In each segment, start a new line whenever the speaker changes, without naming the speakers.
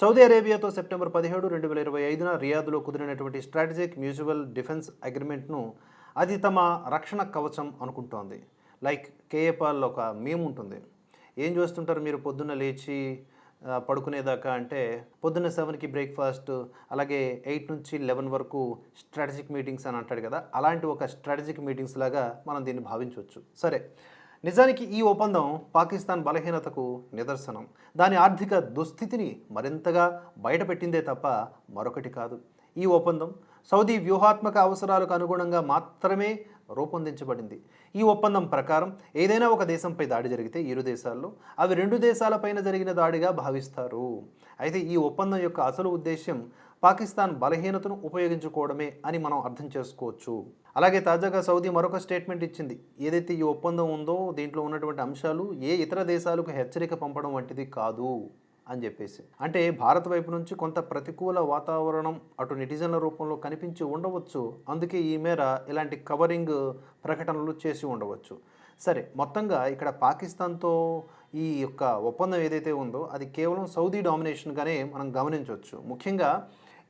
Saudi అరేబియాతో September పదిహేడు రెండు వేల ఇరవై ఐదున రియాద్లో కుదిరినటువంటి స్ట్రాటజిక్ మ్యూచువల్ డిఫెన్స్ అగ్రిమెంట్ను అది తమ రక్షణ కవచం అనుకుంటోంది. లైక్ కేఏపాల్లో ఒక మేము ఉంటుంది. ఏం చేస్తుంటారు మీరు పొద్దున్న లేచి పడుకునేదాకా అంటే పొద్దున్న సెవెన్కి బ్రేక్ఫాస్ట్ అలాగే ఎయిట్ నుంచి లెవెన్ వరకు స్ట్రాటజిక్ మీటింగ్స్ అని అంటాడు కదా. అలాంటి ఒక స్ట్రాటజిక్ మీటింగ్స్ లాగా మనం దీన్ని భావించవచ్చు. సరే నిజానికి ఈ ఒప్పందం పాకిస్తాన్ బలహీనతకు నిదర్శనం. దాని ఆర్థిక దుస్థితిని మరింతగా బయటపెట్టిందే తప్ప మరొకటి కాదు. ఈ ఒప్పందం సౌదీ వ్యూహాత్మక అవసరాలకు అనుగుణంగా మాత్రమే రూపొందించబడింది. ఈ ఒప్పందం ప్రకారం ఏదైనా ఒక దేశంపై దాడి జరిగితే ఇరు దేశాల్లో అవి రెండు దేశాలపైన జరిగిన దాడిగా భావిస్తారు. అయితే ఈ ఒప్పందం యొక్క అసలు ఉద్దేశ్యం పాకిస్తాన్ బలహీనతను ఉపయోగించుకోవడమే అని మనం అర్థం చేసుకోవచ్చు. అలాగే తాజాగా సౌదీ మరొక స్టేట్మెంట్ ఇచ్చింది. ఏదైతే ఈ ఒప్పందం ఉందో దీంట్లో ఉన్నటువంటి అంశాలు ఏ ఇతర దేశాలకు హెచ్చరిక పంపడం వంటిది కాదు అని చెప్పేసి. అంటే భారత్ వైపు నుంచి కొంత ప్రతికూల వాతావరణం అటు నెటిజన్ల రూపంలో కనిపించి ఉండవచ్చు. అందుకే ఈ మేర ఇలాంటి కవరింగ్ ప్రకటనలు చేసి ఉండవచ్చు. సరే మొత్తంగా ఇక్కడ పాకిస్తాన్తో ఈ యొక్క ఒప్పందం ఏదైతే ఉందో అది కేవలం సౌదీ డామినేషన్గానే మనం గమనించవచ్చు. ముఖ్యంగా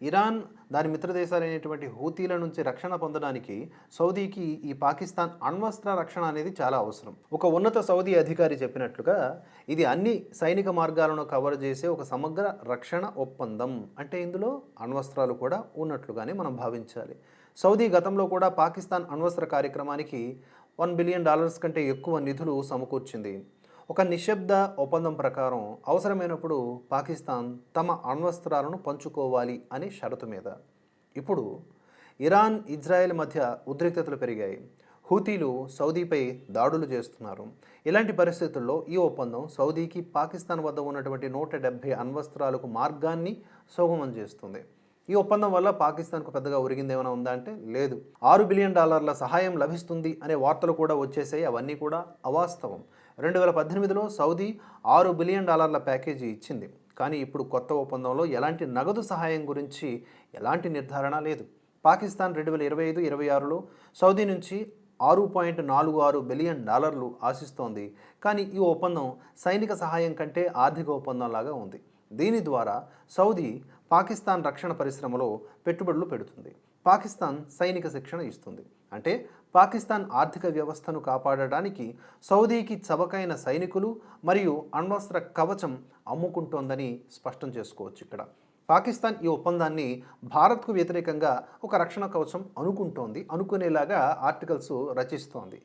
ఇరాన్ దాని మిత్ర దేశాలైనటువంటి హూతీల నుంచి రక్షణ పొందడానికి సౌదీకి ఈ పాకిస్తాన్ అణ్వస్త్ర రక్షణ అనేది చాలా అవసరం. ఒక ఉన్నత సౌదీ అధికారి చెప్పినట్లుగా ఇది అన్ని సైనిక మార్గాలను కవర్ చేసే ఒక సమగ్ర రక్షణ ఒప్పందం. అంటే ఇందులో అణ్వస్త్రాలు కూడా ఉన్నట్లుగానే మనం భావించాలి. సౌదీ గతంలో కూడా పాకిస్తాన్ అణ్వస్త్ర కార్యక్రమానికి వన్ బిలియన్ డాలర్స్ కంటే ఎక్కువ నిధులు సమకూర్చింది. ఒక నిశ్శబ్ద ఒప్పందం ప్రకారం అవసరమైనప్పుడు పాకిస్తాన్ తమ అణ్వస్త్రాలను పంచుకోవాలి అనే షరతు మీద. ఇప్పుడు ఇరాన్ ఇజ్రాయెల్ మధ్య ఉద్రిక్తతలు పెరిగాయి. హూతీలు సౌదీపై దాడులు చేస్తున్నారు. ఇలాంటి పరిస్థితుల్లో ఈ ఒప్పందం సౌదీకి పాకిస్తాన్ వద్ద ఉన్నటువంటి నూట డెబ్భై అణ్వస్త్రాలకు మార్గాన్ని సుగమం చేస్తుంది. ఈ ఒప్పందం వల్ల పాకిస్తాన్కు పెద్దగా ఒరిగింది ఏమైనా ఉందా అంటే లేదు. ఆరు బిలియన్ డాలర్ల సహాయం లభిస్తుంది అనే వార్తలు కూడా వచ్చేసాయి. అవన్నీ కూడా అవాస్తవం. రెండు వేల పద్దెనిమిదిలో సౌదీ ఆరు బిలియన్ డాలర్ల ప్యాకేజీ ఇచ్చింది. కానీ ఇప్పుడు కొత్త ఒప్పందంలో ఎలాంటి నగదు సహాయం గురించి ఎలాంటి నిర్ధారణ లేదు. పాకిస్తాన్ రెండు వేల ఇరవై ఐదు ఇరవై ఆరులో సౌదీ నుంచి ఆరు పాయింట్ నాలుగు ఆరు బిలియన్ డాలర్లు ఆశిస్తోంది. కానీ ఈ ఒప్పందం సైనిక సహాయం కంటే ఆర్థిక ఒప్పందంలాగా ఉంది. దీని ద్వారా సౌదీ పాకిస్తాన్ రక్షణ పరిశ్రమలో పెట్టుబడులు పెడుతుంది. పాకిస్తాన్ సైనిక శిక్షణ ఇస్తుంది. అంటే పాకిస్తాన్ ఆర్థిక వ్యవస్థను కాపాడడానికి సౌదీకి చవకైన సైనికులు మరియు అణ్వస్త్ర కవచం అమ్ముకుంటోందని స్పష్టం చేసుకోవచ్చు ఇక్కడ. పాకిస్తాన్ ఈ ఒప్పందాన్ని భారత్కు వ్యతిరేకంగా ఒక రక్షణ కవచం అనుకుంటోంది. అనుకునేలాగా ఆర్టికల్స్ రచిస్తోంది.